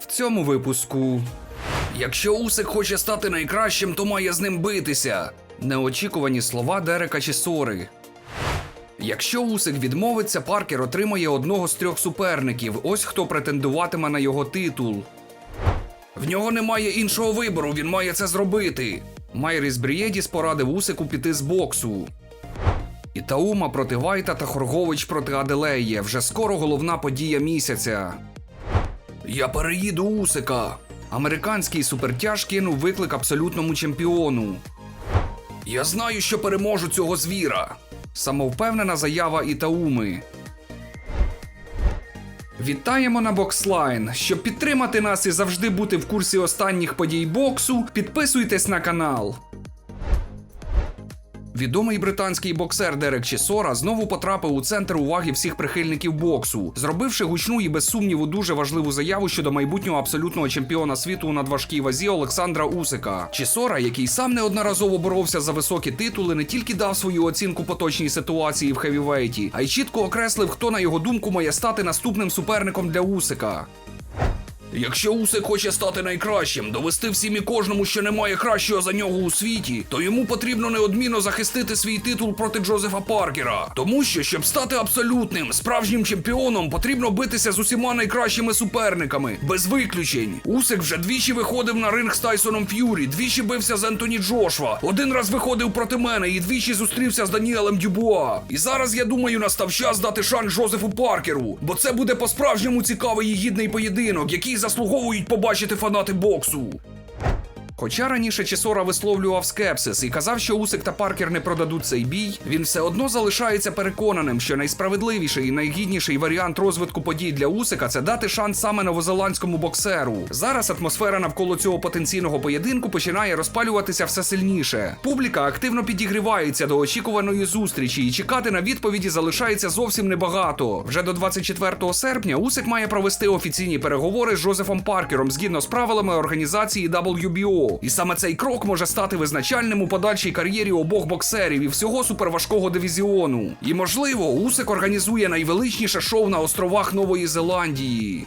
В цьому випуску. Якщо Усик хоче стати найкращим, то має з ним битися. Неочікувані слова Дерека Чісори. Якщо Усик відмовиться, Паркер отримає одного з трьох суперників. Ось хто претендуватиме на його титул. В нього немає іншого вибору, він має це зробити. Майріс Брієдіс порадив Усику піти з боксу. Ітаума проти Вайта та Хоргович проти Аделеє. Вже скоро головна подія місяця. Я переїду Усика. Американський супертяж кинув виклик абсолютному чемпіону. Я знаю, що переможу цього звіра. Самовпевнена заява Ітауми. Вітаємо на Бокслайн. Щоб підтримати нас і завжди бути в курсі останніх подій боксу, підписуйтесь на канал. Відомий британський боксер Дерек Чісора знову потрапив у центр уваги всіх прихильників боксу, зробивши гучну і без сумніву дуже важливу заяву щодо майбутнього абсолютного чемпіона світу у надважкій вазі Олександра Усика. Чісора, який сам неодноразово боровся за високі титули, не тільки дав свою оцінку поточній ситуації в хевівейті, а й чітко окреслив, хто на його думку має стати наступним суперником для Усика. Якщо Усик хоче стати найкращим, довести всім і кожному, що немає кращого за нього у світі, то йому потрібно неодмінно захистити свій титул проти Джозефа Паркера. Тому що, щоб стати абсолютним справжнім чемпіоном, потрібно битися з усіма найкращими суперниками, без виключень. Усик вже двічі виходив на ринг з Тайсоном Ф'юрі, двічі бився з Ентоні Джошва, один раз виходив проти мене і двічі зустрівся з Даніелем Дюбуа. І зараз я думаю, настав час дати шанс Джозефу Паркеру, бо це буде по-справжньому цікавий і гідний поєдинок, який заслуговують побачити фанати боксу. Хоча раніше Чесора висловлював скепсис і казав, що Усик та Паркер не продадуть цей бій, він все одно залишається переконаним, що найсправедливіший і найгідніший варіант розвитку подій для Усика це дати шанс саме новозеландському боксеру. Зараз атмосфера навколо цього потенційного поєдинку починає розпалюватися все сильніше. Публіка активно підігрівається до очікуваної зустрічі, і чекати на відповіді залишається зовсім небагато. Вже до 24 серпня Усик має провести офіційні переговори з Жозефом Паркером згідно з правилами організації WBO. І саме цей крок може стати визначальним у подальшій кар'єрі обох боксерів і всього суперважкого дивізіону. І можливо, Усик організує найвеличніше шоу на островах Нової Зеландії.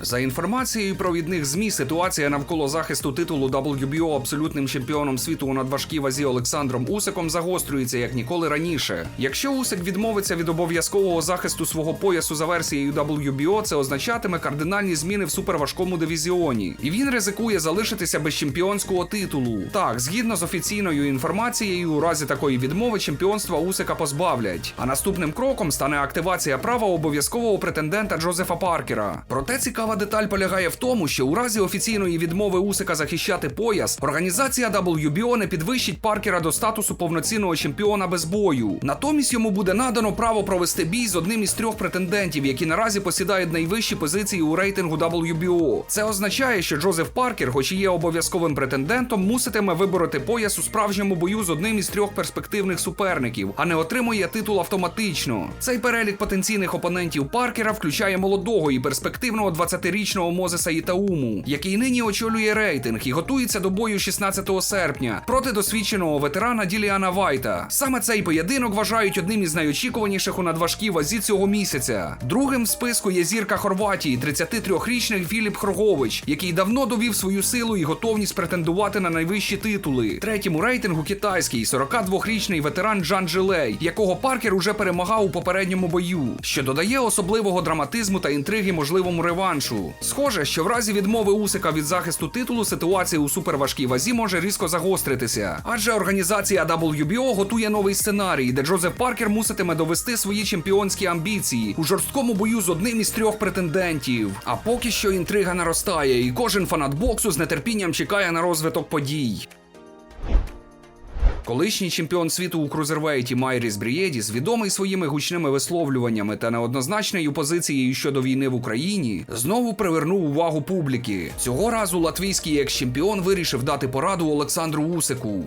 За інформацією провідних ЗМІ, ситуація навколо захисту титулу WBO абсолютним чемпіоном світу у надважкій вазі Олександром Усиком загострюється як ніколи раніше. Якщо Усик відмовиться від обов'язкового захисту свого поясу за версією WBO, це означатиме кардинальні зміни в суперважкому дивізіоні, і він ризикує залишитися без чемпіонського титулу. Так, згідно з офіційною інформацією, у разі такої відмови чемпіонства Усика позбавлять. А наступним кроком стане активація права обов'язкового претендента Джозефа Паркера. Проте цікава деталь полягає в тому, що у разі офіційної відмови Усика захищати пояс, організація WBO не підвищить Паркера до статусу повноцінного чемпіона без бою. Натомість йому буде надано право провести бій з одним із трьох претендентів, які наразі посідають найвищі позиції у рейтингу WBO. Це означає, що Джозеф Паркер, хоч і є обов'язковим претендентом, муситиме вибороти пояс у справжньому бою з одним із трьох перспективних суперників, а не отримує титул автоматично. Цей перелік потенційних опонентів Паркера включає молодого і перспективного 20-річного Мозеса Ітауму, який нині очолює рейтинг і готується до бою 16 серпня проти досвідченого ветерана Діліана Вайта. Саме цей поєдинок вважають одним із найочікуваніших у надважкій вазі цього місяця. Другим в списку є зірка Хорватії, 33-річний Філіп Хрогович, який давно довів свою силу і готовність претендувати на найвищі титули. Третім у рейтингу китайський 42-річний ветеран Джан Джилей, якого Паркер уже перемагав у попередньому бою, що додає особливого драматизму та інтриги можливому реваншу. Схоже, що в разі відмови Усика від захисту титулу ситуація у суперважкій вазі може різко загостритися, адже організація WBO готує новий сценарій, де Джозеф Паркер муситиме довести свої чемпіонські амбіції у жорсткому бою з одним із трьох претендентів. А поки що інтрига наростає, і кожен фанат боксу з нетерпінням чекає на розвиток подій. Колишній чемпіон світу у крузервейті Майріс Брієдіс, відомий своїми гучними висловлюваннями та неоднозначною позицією щодо війни в Україні, знову привернув увагу публіки. Цього разу латвійський екс-чемпіон вирішив дати пораду Олександру Усику.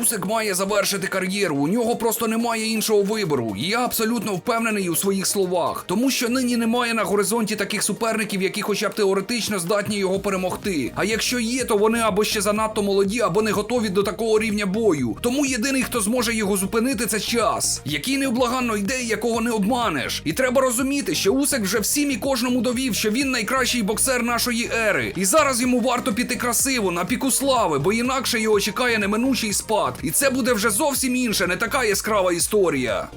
Усик має завершити кар'єру. У нього просто немає іншого вибору. І я абсолютно впевнений у своїх словах, тому що нині немає на горизонті таких суперників, які хоча б теоретично здатні його перемогти. А якщо є, то вони або ще занадто молоді, або не готові до такого рівня бою. Тому єдиний, хто зможе його зупинити, це час, який невблаганно йде, якого не обманеш. І треба розуміти, що Усик вже всім і кожному довів, що він найкращий боксер нашої ери. І зараз йому варто піти красиво на піку слави, бо інакше його чекає неминучий спад. І це буде вже зовсім інша, не така яскрава історія.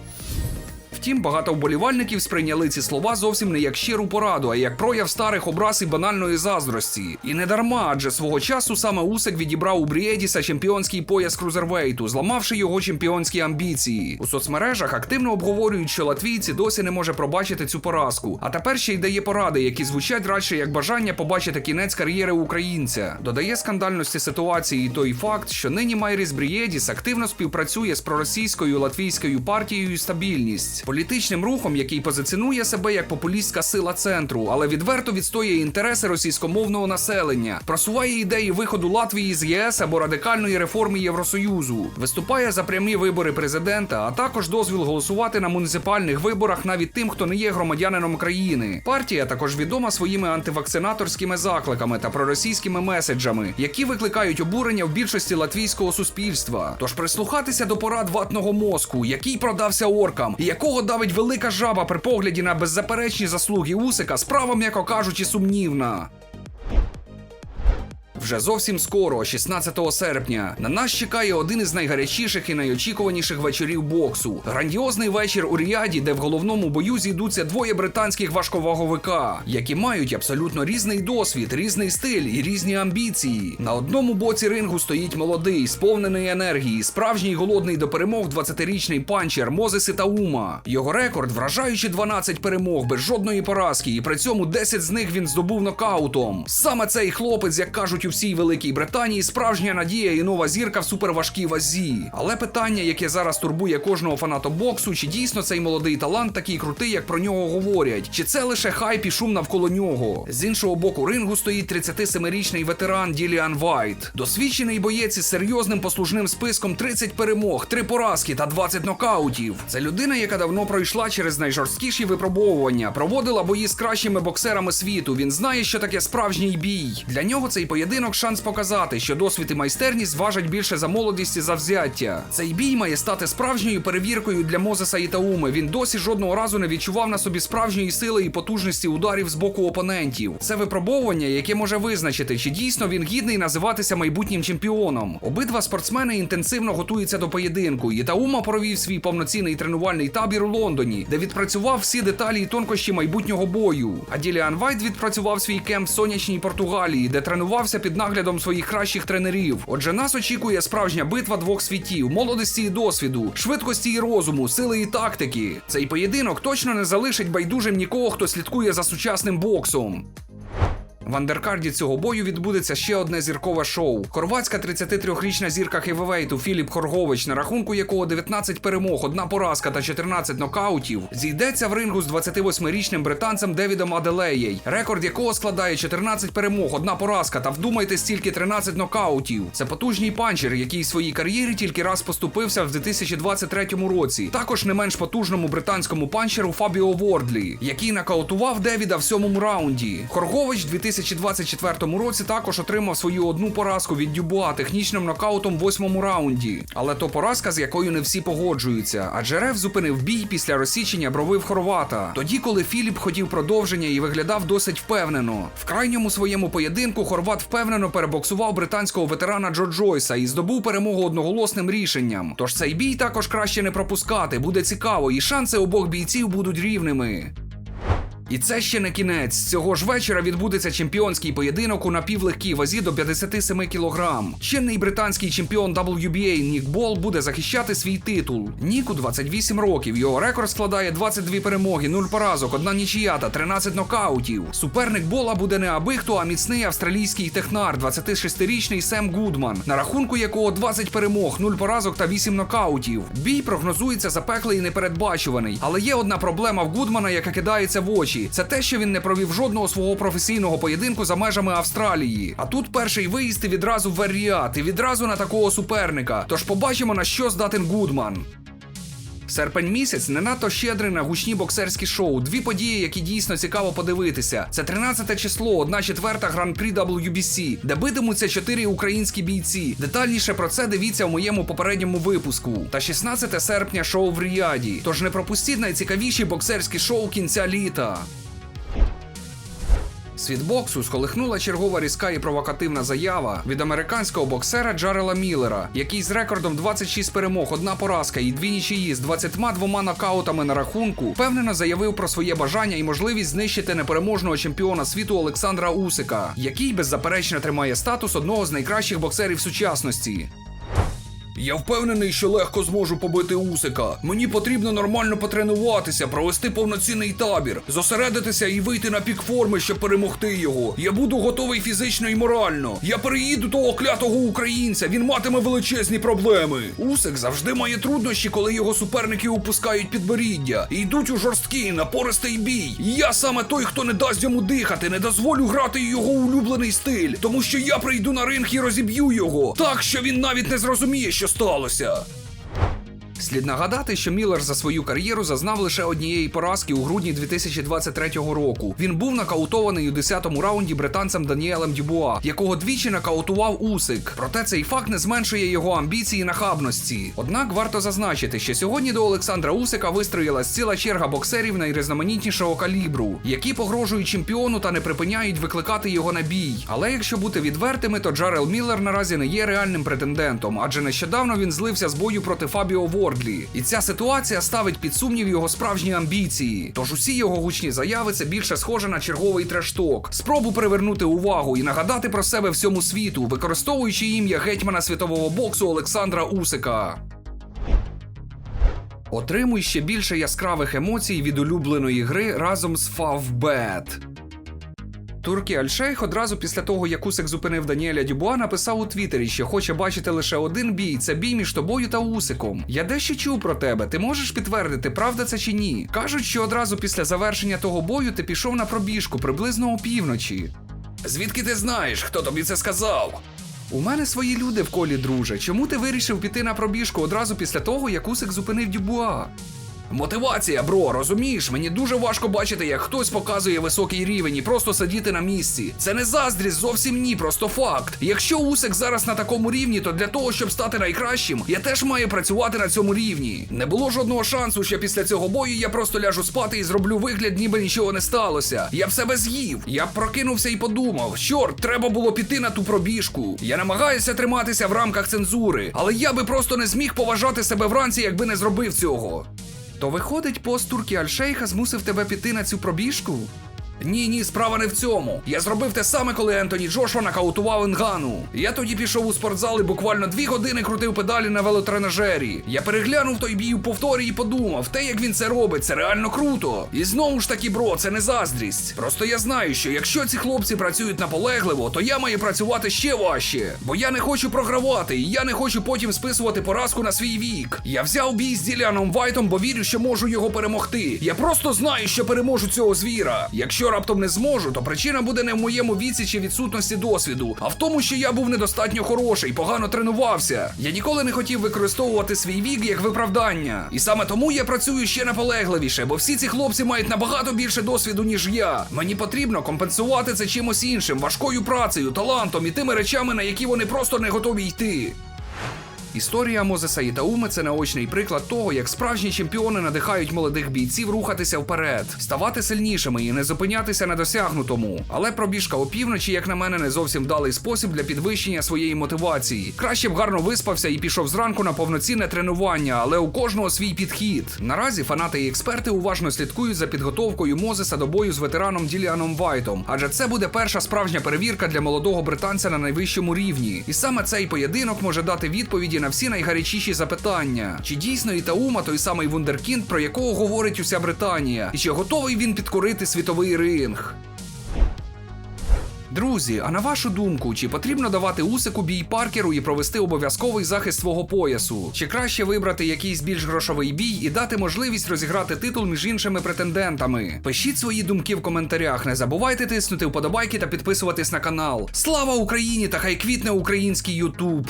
Втім, багато вболівальників сприйняли ці слова зовсім не як щиру пораду, а як прояв старих образ і банальної заздрості. І не дарма, адже свого часу саме Усик відібрав у Брієдіса чемпіонський пояс крузервейту, зламавши його чемпіонські амбіції. У соцмережах активно обговорюють, що латвійці досі не може пробачити цю поразку. А тепер ще й дає поради, які звучать радше як бажання побачити кінець кар'єри українця. Додає скандальності ситуації і той факт, що нині Майріс Брієдіс активно співпрацює з проросійською латвійською партією стабільність політичним рухом, який позиціонує себе як популістська сила центру, але відверто відстоює інтереси російськомовного населення, просуває ідеї виходу Латвії з ЄС або радикальної реформи Євросоюзу, виступає за прямі вибори президента, а також дозвіл голосувати на муніципальних виборах навіть тим, хто не є громадянином країни. Партія також відома своїми антивакцинаторськими закликами та проросійськими меседжами, які викликають обурення в більшості латвійського суспільства. Тож прислухатися до порад ватного мозку, який продався оркам, і якого давить велика жаба при погляді на беззаперечні заслуги Усика, справа, м'яко кажучи, сумнівна. Вже зовсім скоро, 16 серпня, на нас чекає один із найгарячіших і найочікуваніших вечорів боксу. Грандіозний вечір у Ріаді, де в головному бою зійдуться двоє британських важковаговика, які мають абсолютно різний досвід, різний стиль і різні амбіції. На одному боці рингу стоїть молодий, сповнений енергії, справжній голодний до перемог 20-річний панчер Мозеси Таума. Його рекорд вражаючи 12 перемог без жодної поразки, і при цьому 10 з них він здобув нокаутом. Саме цей хлопець, як кажуть у всій Великій Британії, справжня надія і нова зірка в суперважкій вазі. Але питання, яке зараз турбує кожного фаната боксу, чи дійсно цей молодий талант такий крутий, як про нього говорять, чи це лише хайп і шум навколо нього? З іншого боку рингу стоїть 37-річний ветеран Діліан Вайт, досвідчений боєць із серйозним послужним списком 30 перемог, 3 поразки та 20 нокаутів. Це людина, яка давно пройшла через найжорсткіші випробовування, проводила бої з кращими боксерами світу. Він знає, що таке справжній бій. Для нього цей поєдинок шанс показати, що досвід і майстерність важать більше за молодість і завзяття. Цей бій має стати справжньою перевіркою для Мозеса і Тауми. Він досі жодного разу не відчував на собі справжньої сили і потужності ударів з боку опонентів. Це випробовування, яке може визначити, чи дійсно він гідний називатися майбутнім чемпіоном. Обидва спортсмени інтенсивно готуються до поєдинку. І Таума провів свій повноцінний тренувальний табір у Лондоні, де відпрацював всі деталі і тонкощі майбутнього бою. А Діліан Вайт відпрацював свій кемп в сонячній Португалії, де тренувався під наглядом своїх кращих тренерів. Отже, нас очікує справжня битва двох світів: молодості і досвіду, швидкості і розуму, сили і тактики. Цей поєдинок точно не залишить байдужим нікого, хто слідкує за сучасним боксом. В андеркарді цього бою відбудеться ще одне зіркове шоу. Хорватська 33-річна зірка хевівейту Філіп Хоргович, на рахунку якого 19 перемог, одна поразка та 14 нокаутів, зійдеться в рингу з 28-річним британцем Девідом Аделеєй, рекорд якого складає 14 перемог, одна поразка та вдумайте стільки 13 нокаутів. Це потужний панчер, який в своїй кар'єрі тільки раз поступився в 2023 році. Також не менш потужному британському панчеру Фабіо Вордлі, який нокаутував Девіда в сьомому раунді. Хоргович 2000 2024 році також отримав свою одну поразку від Дюбуа технічним нокаутом в восьмому раунді. Але то поразка, з якою не всі погоджуються. Адже Реф зупинив бій після розсічення брови в Хорвата. Тоді, коли Філіп хотів продовження і виглядав досить впевнено. В крайньому своєму поєдинку Хорват впевнено перебоксував британського ветерана Джо Джойса і здобув перемогу одноголосним рішенням. Тож цей бій також краще не пропускати, буде цікаво, і шанси обох бійців будуть рівними. І це ще не кінець. Цього ж вечора відбудеться чемпіонський поєдинок у напівлегкій вазі до 57 кілограм. Чинний британський чемпіон WBA Нік Бол буде захищати свій титул. Ніку 28 років. Його рекорд складає 22 перемоги, 0 поразок, одна нічия та 13 нокаутів. Суперник Бола буде не аби хто, а міцний австралійський технар, 26-річний Сем Гудман, на рахунку якого 20 перемог, 0 поразок та 8 нокаутів. Бій прогнозується запеклий і непередбачуваний, але є одна проблема в Гудмана, яка кидається в очі. Очі, це те, що він не провів жодного свого професійного поєдинку за межами Австралії. А тут перший виїзд і відразу в Варіат, і відразу на такого суперника. Тож побачимо на що здатен Гудман. Серпень місяць не надто щедрий на гучні боксерські шоу. Дві події, які дійсно цікаво подивитися. Це 13 число, одна четверта гран-прі WBC, де битимуться чотири українські бійці. Детальніше про це дивіться в моєму попередньому випуску. Та 16 серпня шоу в Ріаді. Тож не пропустіть найцікавіші боксерські шоу кінця літа. Світ боксу сколихнула чергова різка і провокативна заява від американського боксера Джарела Міллера, який з рекордом 26 перемог, одна поразка і дві нічиї з 22 нокаутами на рахунку впевнено заявив про своє бажання і можливість знищити непереможного чемпіона світу Олександра Усика, який беззаперечно тримає статус одного з найкращих боксерів сучасності. Я впевнений, що легко зможу побити Усика. Мені потрібно нормально потренуватися, провести повноцінний табір, зосередитися і вийти на пік форми, щоб перемогти його. Я буду готовий фізично і морально. Я переїду того клятого українця. Він матиме величезні проблеми. Усик завжди має труднощі, коли його суперники упускають підборіддя йдуть у жорсткий напористий бій. Я саме той, хто не дасть йому дихати, не дозволю грати його улюблений стиль, тому що я прийду на ринг і розіб'ю його так, що він навіть не зрозуміє, що сталося. Слід нагадати, що Міллер за свою кар'єру зазнав лише однієї поразки у грудні 2023 року. Він був нокаутований у 10-му раунді британцем Даніелем Дюбуа, якого двічі нокаутував Усик. Проте цей факт не зменшує його амбіції і нахабності. Однак варто зазначити, що сьогодні до Олександра Усика вистроїлась ціла черга боксерів найрізноманітнішого калібру, які погрожують чемпіону та не припиняють викликати його на бій. Але якщо бути відвертими, то Джарел Міллер наразі не є реальним претендентом, адже нещодавно він злився з бою проти Фабіо Вордлі. І ця ситуація ставить під сумнів його справжні амбіції. Тож усі його гучні заяви це більше схоже на черговий трешток, спробу привернути увагу і нагадати про себе всьому світу, використовуючи ім'я гетьмана світового боксу Олександра Усика. Отримуй ще більше яскравих емоцій від улюбленої гри разом з Favbet. Туркі Альшейх одразу після того, як Усик зупинив Даніеля Дюбуа, написав у Твіттері, що хоче бачити лише один бій це бій між тобою та Усиком. Я дещо чув про тебе. Ти можеш підтвердити, правда це чи ні? Кажуть, що одразу після завершення того бою ти пішов на пробіжку приблизно опівночі. Звідки ти знаєш, хто тобі це сказав? У мене свої люди в колі, друже. Чому ти вирішив піти на пробіжку одразу після того, як Усик зупинив Дюбуа? Мотивація, бро, розумієш? Мені дуже важко бачити, як хтось показує високий рівень і просто сидіти на місці. Це не заздрість, зовсім ні, просто факт. Якщо Усик зараз на такому рівні, то для того, щоб стати найкращим, я теж маю працювати на цьому рівні. Не було жодного шансу, що після цього бою я просто ляжу спати і зроблю вигляд, ніби нічого не сталося. Я б себе з'їв. Я прокинувся і подумав: чорт, треба було піти на ту пробіжку. Я намагаюся триматися в рамках цензури, але я би просто не зміг поважати себе вранці, якби не зробив цього. То виходить, пост турки Альшейха змусив тебе піти на цю пробіжку? Ні, ні, справа не в цьому. Я зробив те саме, коли Ентоні Джошуа нокаутував Інгану. Я тоді пішов у спортзал і буквально дві години крутив педалі на велотренажері. Я переглянув той бій у повторі і подумав, те, як він це робить, це реально круто. І знову ж таки, бро, це не заздрість. Просто я знаю, що якщо ці хлопці працюють наполегливо, то я маю працювати ще важче. Бо я не хочу програвати, і я не хочу потім списувати поразку на свій вік. Я взяв бій з Діляном Вайтом, бо вірю, що можу його перемогти. Я просто знаю, що переможу цього звіра. Якщо раптом не зможу, то причина буде не в моєму віці чи відсутності досвіду, а в тому, що я був недостатньо хороший, погано тренувався. Я ніколи не хотів використовувати свій вік як виправдання. І саме тому я працюю ще наполегливіше, бо всі ці хлопці мають набагато більше досвіду, ніж я. Мені потрібно компенсувати це чимось іншим, важкою працею, талантом і тими речами, на які вони просто не готові йти. Історія Мозеса Ітауми це наочний приклад того, як справжні чемпіони надихають молодих бійців рухатися вперед, ставати сильнішими і не зупинятися на досягнутому. Але пробіжка опівночі, як на мене, не зовсім вдалий спосіб для підвищення своєї мотивації. Краще б гарно виспався і пішов зранку на повноцінне тренування, але у кожного свій підхід. Наразі фанати і експерти уважно слідкують за підготовкою Мозеса до бою з ветераном Діліаном Вайтом, адже це буде перша справжня перевірка для молодого британця на найвищому рівні. І саме цей поєдинок може дати відповіді на всі найгарячіші запитання: чи дійсно Ітаума той самий вундеркінд, про якого говорить уся Британія, і чи готовий він підкорити світовий ринг? Друзі, а на вашу думку, чи потрібно давати Усику бій Паркеру і провести обов'язковий захист свого поясу? Чи краще вибрати якийсь більш грошовий бій і дати можливість розіграти титул між іншими претендентами? Пишіть свої думки в коментарях. Не забувайте тиснути вподобайки та підписуватись на канал. Слава Україні та хай квітне український Ютуб!